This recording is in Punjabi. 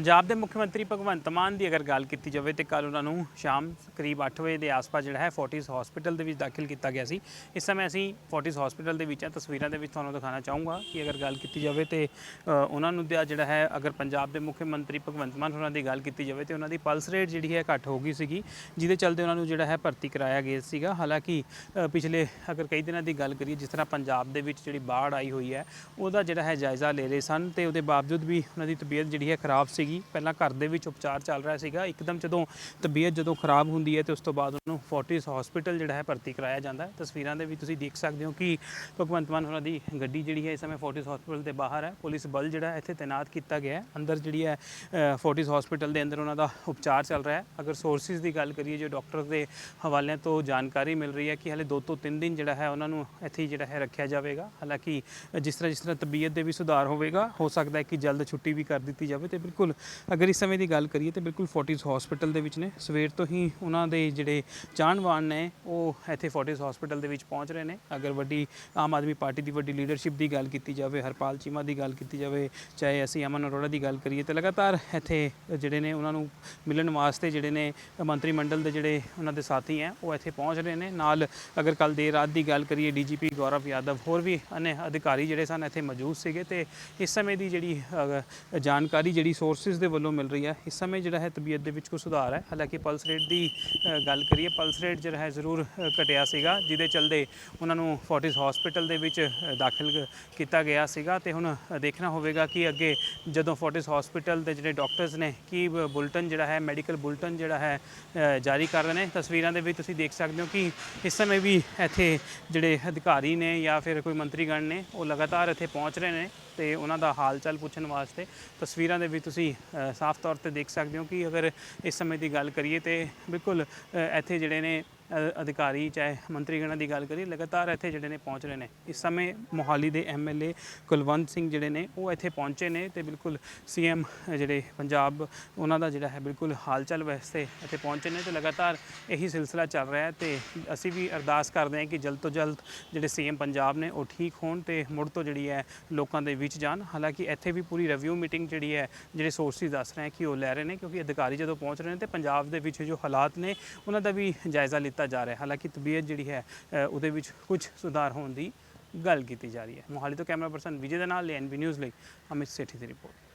ਪੰਜਾਬ ਦੇ ਮੁੱਖ ਮੰਤਰੀ ਭਗਵੰਤ ਮਾਨ ਦੀ ਅਗਰ ਗੱਲ ਕੀਤੀ ਜਾਵੇ ਤੇ ਕੱਲ ਉਹਨਾਂ ਨੂੰ ਸ਼ਾਮ ਕਰੀਬ 8 ਵਜੇ ਦੇ ਆਸ-ਪਾਸ ਜਿਹੜਾ ਹੈ ਫੋਰਟਿਸ ਹਸਪੀਟਲ ਦੇ ਵਿੱਚ ਦਾਖਲ ਕੀਤਾ ਗਿਆ ਸੀ। ਇਸ ਸਮੇਂ ਅਸੀਂ ਫੋਰਟਿਸ ਹਸਪੀਟਲ ਦੇ ਵਿੱਚ ਹਾਂ। ਤਸਵੀਰਾਂ ਦੇ ਵਿੱਚ ਤੁਹਾਨੂੰ ਦਿਖਾਉਣਾ ਚਾਹੂੰਗਾ ਕਿ ਅਗਰ ਗੱਲ ਕੀਤੀ ਜਾਵੇ ਤੇ ਉਹਨਾਂ ਨੂੰ ਦਾ ਜਿਹੜਾ ਹੈ, ਅਗਰ ਪੰਜਾਬ ਦੇ ਮੁੱਖ ਮੰਤਰੀ ਭਗਵੰਤ ਮਾਨ ਹੋਰਾਂ ਦੀ ਗੱਲ ਕੀਤੀ ਜਾਵੇ ਤੇ ਉਹਨਾਂ ਦੀ ਪਲਸ ਰੇਟ ਜਿਹੜੀ ਹੈ ਘੱਟ ਹੋ ਗਈ ਸੀਗੀ, ਜਿਹਦੇ ਚਲਦੇ ਉਹਨਾਂ ਨੂੰ ਜਿਹੜਾ ਹੈ ਭਰਤੀ ਕਰਾਇਆ ਗਿਆ ਸੀਗਾ। ਹਾਲਾਂਕਿ ਪਿਛਲੇ ਅਗਰ ਕਈ ਦਿਨਾਂ ਦੀ ਗੱਲ ਕਰੀਏ, ਜਿਸ ਤਰ੍ਹਾਂ ਪੰਜਾਬ ਦੇ ਵਿੱਚ ਜਿਹੜੀ ਬਾੜ ਆਈ ਹੋਈ ਹੈ, ਉਹਦਾ ਜਿਹੜਾ ਹੈ ਜਾਇਜ਼ਾ ਲੈ ਰਹੇ ਸਨ ਤੇ ਉਹਦੇ ਬਾਵਜੂਦ ਵੀ ਉਹਨਾਂ ਦੀ ਤਬੀਅਤ ਜਿਹੜੀ ਹੈ ਖਰਾਬ ਸੀਗੀ ਪਹਿਲਾਂ ਘਰ ਦੇ ਵਿੱਚ ਉਪਚਾਰ ਚੱਲ ਰਿਹਾ ਸੀਗਾ। ਇੱਕਦਮ ਜਦੋਂ ਤਬੀਅਤ ਜਦੋਂ ਖਰਾਬ ਹੁੰਦੀ ਹੈ ਤੇ ਉਸ ਤੋਂ ਬਾਅਦ ਉਹਨੂੰ ਫੋਰਟਿਸ ਹਸਪੀਟਲ ਜਿਹੜਾ ਹੈ ਭਰਤੀ ਕਰਾਇਆ ਜਾਂਦਾ ਹੈ। ਤਸਵੀਰਾਂ ਦੇ ਵਿੱਚ ਤੁਸੀਂ ਦੇਖ ਸਕਦੇ ਹੋ ਕਿ ਭਗਵੰਤ ਮਾਨ ਹੋਰਾਂ ਦੀ ਗੱਡੀ ਜਿਹੜੀ ਹੈ ਇਸ ਸਮੇਂ ਫੋਰਟਿਸ ਹਸਪੀਟਲ ਦੇ ਬਾਹਰ ਹੈ। ਪੁਲਿਸ ਬਲ ਜਿਹੜਾ ਇੱਥੇ ਤਾਇਨਾਤ ਕੀਤਾ ਗਿਆ ਹੈ। ਅੰਦਰ ਜਿਹੜੀ ਹੈ ਫੋਰਟਿਸ ਹਸਪੀਟਲ ਦੇ ਅੰਦਰ ਉਹਨਾਂ ਦਾ ਉਪਚਾਰ ਚੱਲ ਰਿਹਾ ਹੈ। ਅਗਰ ਸੋਰਸਿਸ ਦੀ ਗੱਲ ਕਰੀਏ ਜੋ ਡਾਕਟਰ ਦੇ ਹਵਾਲਿਆਂ ਤੋਂ ਜਾਣਕਾਰੀ ਮਿਲ ਰਹੀ ਹੈ ਕਿ ਹਲੇ 2 ਤੋਂ 3 ਦਿਨ ਜਿਹੜਾ ਹੈ ਉਹਨਾਂ ਨੂੰ ਇੱਥੇ ਹੀ ਜਿਹੜਾ ਹੈ ਰੱਖਿਆ ਜਾਵੇਗਾ। ਹਾਲਾਂਕਿ ਜਿਸ ਤਰ੍ਹਾਂ ਜਿਸ ਤਰ੍ਹਾਂ ਤਬੀਅਤ ਦੇ ਵੀ ਸੁਧਾਰ ਹੋਵੇਗਾ, ਹੋ ਸਕਦਾ ਹੈ ਕਿ ਜਲਦ ਛੁੱਟੀ ਵੀ ਕਰ ਦਿੱਤੀ ਜਾਵੇ ਤੇ ਬਿਲਕੁਲ ਅਗਰ ਇਸ ਸਮੇਂ ਦੀ ਗੱਲ ਕਰੀਏ ਤੇ ਬਿਲਕੁਲ ਫੋਰਟਿਸ ਹਸਪੀਟਲ ਦੇ ਵਿੱਚ ਨੇ। ਸਵੇਰ ਤੋਂ ਹੀ ਉਹਨਾਂ ਦੇ ਜਿਹੜੇ ਚਾਹਣਵਾਨ ਨੇ, ਉਹ ਇੱਥੇ ਫੋਰਟਿਸ ਹਸਪੀਟਲ ਦੇ ਵਿੱਚ ਪਹੁੰਚ ਰਹੇ ਨੇ। ਅਗਰ ਵੱਡੀ ਆਮ ਆਦਮੀ ਪਾਰਟੀ ਦੀ ਵੱਡੀ ਲੀਡਰਸ਼ਿਪ ਦੀ ਗੱਲ ਕੀਤੀ ਜਾਵੇ, ਹਰਪਾਲ ਚੀਮਾ ਦੀ ਗੱਲ ਕੀਤੀ ਜਾਵੇ, ਚਾਹੇ ਅਸੀਂ ਅਮਨ ਅਰੋੜਾ ਦੀ ਗੱਲ ਕਰੀਏ, ਤੇ ਲਗਾਤਾਰ ਇੱਥੇ ਜਿਹੜੇ ਨੇ ਉਹਨਾਂ ਨੂੰ ਮਿਲਣ ਵਾਸਤੇ ਜਿਹੜੇ ਨੇ ਮੰਤਰੀ ਮੰਡਲ ਦੇ ਜਿਹੜੇ ਉਹਨਾਂ ਦੇ ਸਾਥੀ ਹੈ, ਉਹ ਇੱਥੇ ਪਹੁੰਚ ਰਹੇ ਨੇ। ਨਾਲ ਅਗਰ ਕੱਲ ਦੇਰ ਰਾਤ ਦੀ ਗੱਲ ਕਰੀਏ, ਡੀਜੀਪੀ ਗੌਰਵ ਯਾਦਵ ਹੋਰ ਵੀ ਅਨੇ ਅਧਿਕਾਰੀ ਜਿਹੜੇ ਸਨ ਇੱਥੇ ਮੌਜੂਦ ਸੀਗੇ, ਤੇ ਇਸ ਸਮੇਂ ਦੀ ਜਿਹੜੀ ਜਾਣਕਾਰੀ ਜਿਹੜੀ ਸੋਰਸ ਸੋਰਸਿਸ ਦੇ ਵੱਲੋਂ ਮਿਲ ਰਹੀ ਹੈ। ਇਸ ਸਮੇਂ ਜਿਹੜਾ ਹੈ ਤਬੀਅਤ ਦੇ ਵਿੱਚ ਕੁਝ ਸੁਧਾਰ ਹੈ। ਹਾਲਾਂਕਿ ਪਲਸ ਰੇਟ ਦੀ ਗੱਲ ਕਰੀਏ ਪਲਸ ਰੇਟ ਜਿਹੜਾ ਹੈ ਜ਼ਰੂਰ ਘਟਿਆ ਸੀਗਾ, ਜਿਹਦੇ ਚਲਦੇ ਉਹਨਾਂ ਨੂੰ ਫੋਰਟਿਸ ਹਸਪੀਟਲ ਦੇ ਵਿੱਚ ਦਾਖਲ ਕੀਤਾ ਗਿਆ ਸੀਗਾ। ਤੇ ਹੁਣ ਦੇਖਣਾ ਹੋਵੇਗਾ ਕਿ ਅੱਗੇ ਜਦੋਂ ਫੋਰਟਿਸ ਹਸਪੀਟਲ ਦੇ ਜਿਹੜੇ ਡਾਕਟਰਸ ਨੇ, ਕੀ ਬੁਲਟਨ ਜਿਹੜਾ ਹੈ ਮੈਡੀਕਲ ਬੁਲਟਨ ਜਿਹੜਾ ਹੈ ਜਾਰੀ ਕਰ ਰਹੇ ਨੇ। ਤਸਵੀਰਾਂ ਦੇ ਵਿੱਚ ਤੁਸੀਂ ਦੇਖ ਸਕਦੇ ਹੋ ਕਿ ਇਸ ਸਮੇਂ ਵੀ ਇੱਥੇ ਜਿਹੜੇ ਅਧਿਕਾਰੀ ਨੇ ਜਾਂ ਫਿਰ ਕੋਈ ਮੰਤਰੀਗਣ ਨੇ, ਉਹ ਲਗਾਤਾਰ ਇੱਥੇ ਪਹੁੰਚ ਰਹੇ ਨੇ। ਤੇ ਉਹਨਾਂ ਦਾ ਹਾਲ ਚਾਲ ਪੁੱਛਣ ਵਾਸਤੇ ਤਸਵੀਰਾਂ ਦੇ ਵਿੱਚ ਤੁਸੀਂ ਸਾਫ਼ ਤੌਰ ਤੇ ਦੇਖ ਸਕਦੇ ਹੋ ਕਿ ਅਗਰ ਇਸ ਸਮੇਂ ਦੀ ਗੱਲ ਕਰੀਏ ਤੇ ਬਿਲਕੁਲ ਇੱਥੇ ਜਿਹੜੇ ਨੇ ਅਧਿਕਾਰੀ ਚਾਹੇ ਮੰਤਰੀਗਣਾਂ ਦੀ ਗੱਲ ਕਰੀਏ, ਲਗਾਤਾਰ ਇੱਥੇ ਜਿਹੜੇ ਨੇ ਪਹੁੰਚ ਰਹੇ ਨੇ। ਇਸ ਸਮੇਂ ਮੋਹਾਲੀ ਦੇ ਐਮਐਲਏ ਕੁਲਵੰਤ ਸਿੰਘ ਜਿਹੜੇ ਨੇ, ਉਹ ਇੱਥੇ ਪਹੁੰਚੇ ਨੇ ਤੇ ਬਿਲਕੁਲ ਸੀਐਮ ਜਿਹੜੇ ਪੰਜਾਬ, ਉਹਨਾਂ ਦਾ ਜਿਹੜਾ ਹੈ ਬਿਲਕੁਲ ਹਾਲ ਚਾਲ ਵਾਸਤੇ ਇੱਥੇ ਪਹੁੰਚੇ ਨੇ ਤੇ ਲਗਾਤਾਰ ਇਹੀ ਸਿਲਸਿਲਾ ਚੱਲ ਰਿਹਾ ਹੈ ਤੇ ਅਸੀਂ ਵੀ ਅਰਦਾਸ ਕਰਦੇ ਹਾਂ ਕਿ ਜਲਦ ਤੋਂ ਜਲਦ ਜਿਹੜੇ ਸੀਐਮ ਪੰਜਾਬ ਨੇ, ਉਹ ਠੀਕ ਹੋਣ ਤੇ ਮੁੜ ਤੋਂ ਜਿਹੜੀ ਹੈ ਲੋਕਾਂ ਦੇ ਵਿੱਚ ਜਾਣ। ਹਾਲਾਂਕਿ ਇੱਥੇ ਵੀ ਪੂਰੀ ਰਿਵਿਊ ਮੀਟਿੰਗ ਜਿਹੜੀ ਹੈ, ਜਿਹੜੇ ਸੋਰਸਿਸ ਦੱਸ ਰਹੇ ਕਿ ਉਹ ਲੈ ਰਹੇ ਨੇ ਕਿਉਂਕਿ ਅਧਿਕਾਰੀ ਜਦੋਂ ਪਹੁੰਚ ਰਹੇ ਨੇ ਤੇ ਪੰਜਾਬ ਦੇ ਵਿੱਚ ਜੋ ਹਾਲਾਤ ਨੇ, ਉਹਨਾਂ ਦਾ ਵੀ ਜਾਇਜ਼ਾ ਲਿੱਤਾ ਜਾ ਰਿਹਾ ਹਾਲਾਂਕਿ ਤਬੀਅਤ ਜਿਹੜੀ ਹੈ ਉਹਦੇ ਵਿੱਚ ਕੁਝ ਸੁਧਾਰ ਹੋਣ ਦੀ ਗੱਲ ਕੀਤੀ ਜਾ ਰਹੀ ਹੈ। ਮੋਹਾਲੀ ਤੋਂ ਕੈਮਰਾ ਪਰਸਨ ਵਿਜੇ ਦੇ ਨਾਲ ਐਨਬੀ ਨਿਊਜ਼ ਲਈ ਅਮਿਤ ਸੇਠੀ ਦੀ ਰਿਪੋਰਟ।